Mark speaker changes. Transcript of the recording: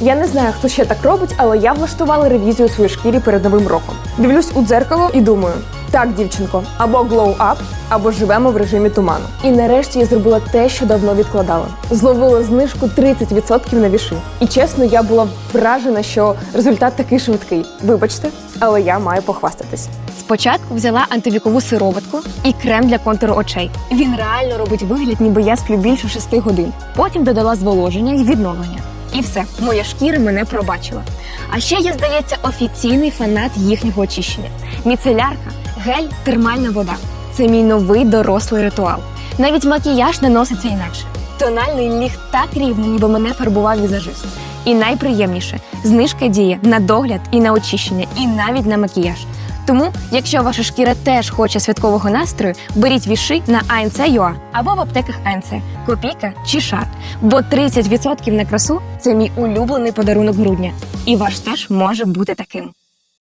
Speaker 1: Я не знаю, хто ще так робить, але я влаштувала ревізію своїй шкірі перед новим роком. Дивлюсь у дзеркало і думаю: так, дівчинко, або glow up, або живемо в режимі туману. І нарешті я зробила те, що давно відкладала. Зловила знижку 30% на віши. І чесно, я була вражена, що результат такий швидкий. Вибачте, але я маю похвастатись.
Speaker 2: Спочатку взяла антивікову сироватку і крем для контуру очей. Він реально робить вигляд, ніби я сплю більше 6 годин. Потім додала зволоження і відновлення. І все, моя шкіра мене пробачила. А ще я, здається, офіційний фанат їхнього очищення. Міцелярка, гель, термальна вода. Це мій новий дорослий ритуал. Навіть макіяж наноситься інакше. Тональний ліг так рівно, ніби мене фарбував візажист. І найприємніше знижка діє на догляд і на очищення, і навіть на макіяж. Тому, якщо ваша шкіра теж хоче святкового настрою, беріть віши на ANC.ua або в аптеках ANC, копійка чи шар. Бо 30% на красу це мій улюблений подарунок грудня. І ваш теж може бути таким.